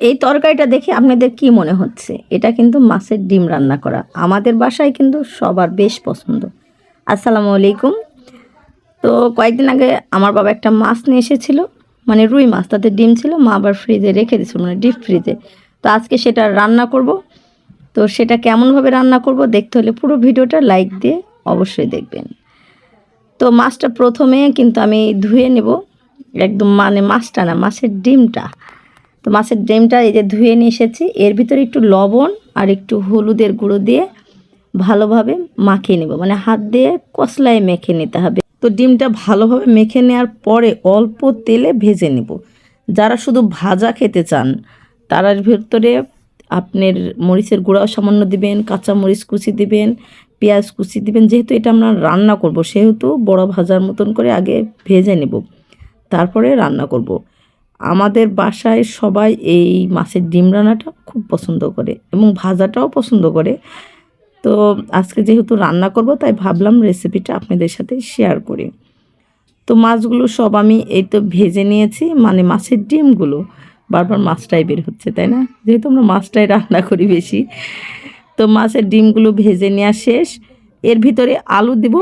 এই তরকারিটা দেখে আপনাদের কি মনে হচ্ছে? এটা কিন্তু মাছের ডিম রান্না করা। আমাদের বাসায় কিন্তু সবার বেশ পছন্দ। আসসালামু আলাইকুম। তো কয়েকদিন আগে আমার বাবা একটা মাছ নিয়ে এসেছিল। মানে রুই মাছ, তাতে ডিম ছিল। মা আবার ফ্রিজে রেখে দিয়েছিল মানে ডিপ ফ্রিজে তো আজকে সেটা রান্না করব। তো সেটা কেমনভাবে রান্না করব দেখতে হলে পুরো ভিডিওটা লাইক দিয়ে অবশ্যই দেখবেন। তো মাছটা প্রথমে কিন্তু আমি ধুয়ে নেব। একদম মানে মাছটা না, মাছের ডিমটা। তো মাছের ডিমটা এই যে ধুয়ে নিয়ে এসেছি। এর ভিতরে একটু লবণ আর একটু হলুদের গুঁড়ো দিয়ে ভালোভাবে মাখিয়ে নেব। মানে হাত দিয়ে কসলায় মেখে নিতে হবে। তো ডিমটা ভালোভাবে মেখে নেওয়ার পরে অল্প তেলে ভেজে নেব। যারা শুধু ভাজা খেতে চান তারার ভিতরে আপনার মরিচের গুঁড়াও সামান্য দিবেন কাঁচা মরিচ কুচি দিবেন, পেঁয়াজ কুচি দিবেন। যেহেতু এটা আমরা রান্না করব, সেহেতু বড় ভাজার মতন করে আগে ভেজে নেব। তারপরে রান্না করব। আমাদের বাসায় সবাই এই মাছের ডিম রান্নাটা খুব পছন্দ করে এবং ভাজাটাও পছন্দ করে। তো আজকে যেহেতু রান্না করব, তাই ভাবলাম রেসিপিটা আপনাদের সাথে শেয়ার করি। তো মাছগুলো সব আমি এই তো ভেজে নিয়েছি মানে মাছের ডিমগুলো। বারবার মাছটাই বের হচ্ছে, তাই না? যেহেতু আমরা মাছটাই রান্না করি বেশি। তো মাছের ডিমগুলো ভেজে নেওয়া শেষ। এর ভিতরে আলু দিব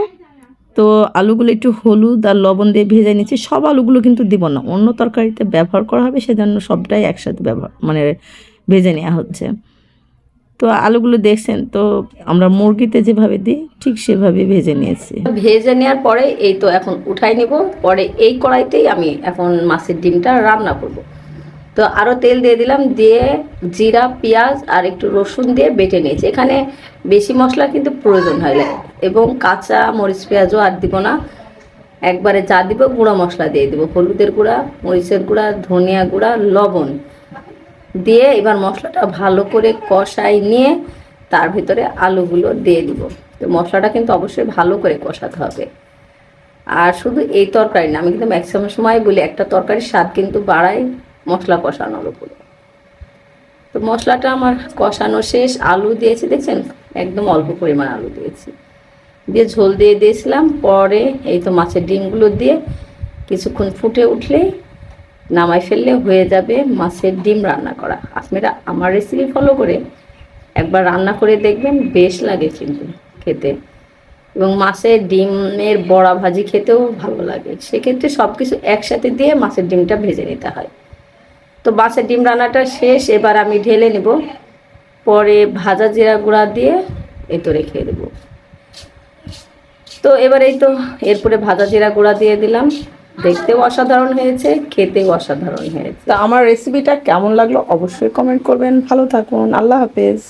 তো আলুগুলো একটু হলুদ আর লবণ দিয়ে ভেজে নিচ্ছি। সব আলুগুলো কিন্তু দিব না। অন্য তরকারিতে ব্যবহার করা হবে, সেজন্য সবটাই একসাথে ব্যবহার মানে ভেজে নেওয়া হচ্ছে। তো আলুগুলো দেখছেন, তো আমরা মুরগিতে যেভাবে দিই, ঠিক সেভাবে ভেজে নিয়েছি। ভেজে নেওয়ার পরে এই তো এখন উঠাই নেব। পরে এই কড়াইতেই আমি এখন মাছের ডিমটা রান্না করব। তো আরও তেল দিয়ে দিলাম, দিয়ে জিরা, পেঁয়াজ আর একটু রসুন দিয়ে বেটে নিয়েছি। এখানে বেশি মশলা কিন্তু প্রয়োজন হয় না। এবং কাঁচা মরিচ, পেঁয়াজও আর দিব না। একবারে যা দিব গুঁড়া মশলা দিয়ে দিব। হলুদের গুঁড়া, মরিচের গুঁড়া, ধনিয়া গুঁড়া, লবণ দিয়ে এবার মশলাটা ভালো করে কষাই নিয়ে তার ভিতরে আলুগুলো দিয়ে দিব। তো মশলাটা কিন্তু অবশ্যই ভালো করে কষাতে হবে। আর শুধু এই তরকারি না, আমি কিন্তু ম্যাক্সিমাম সময় বলি একটা তরকারির স্বাদ কিন্তু বাড়ায়। মশলা কষানোর উপরে। তো মশলাটা আমার কষানো শেষ, আলু দিয়েছি, দেখছেন? একদম অল্প পরিমাণ আলু দিয়েছি। দিয়ে ঝোল দিয়ে দিয়েছিলাম, পরে এই তো মাছের ডিমগুলো দিয়ে কিছুক্ষণ ফুটে উঠলেই নামাই ফেললে হয়ে যাবে মাছের ডিম রান্না করা। আপনারা আমার রেসিপি ফলো করে একবার রান্না করে দেখবেন, বেশ লাগে কিন্তু খেতে। এবং মাছের ডিমের বড়া ভাজি খেতেও ভালো লাগে। সেক্ষেত্রে সব কিছু একসাথে দিয়ে মাছের ডিমটা ভেজে নিতে হয়। তো বাসের ডিম রান্নাটা শেষ, এবার আমি ঢেলে নেব। পরে ভাজা জিরা গুঁড়া দিয়ে এই তো রেখে দেব। তো এবার এই তো এরপরে ভাজা জিরা গুঁড়া দিয়ে দিলাম। দেখতেও অসাধারণ হয়েছে, খেতেও অসাধারণ হয়েছে। তো আমার রেসিপিটা কেমন লাগল অবশ্যই কমেন্ট করবেন। ভালো থাকুন, আল্লাহ হাফেজ।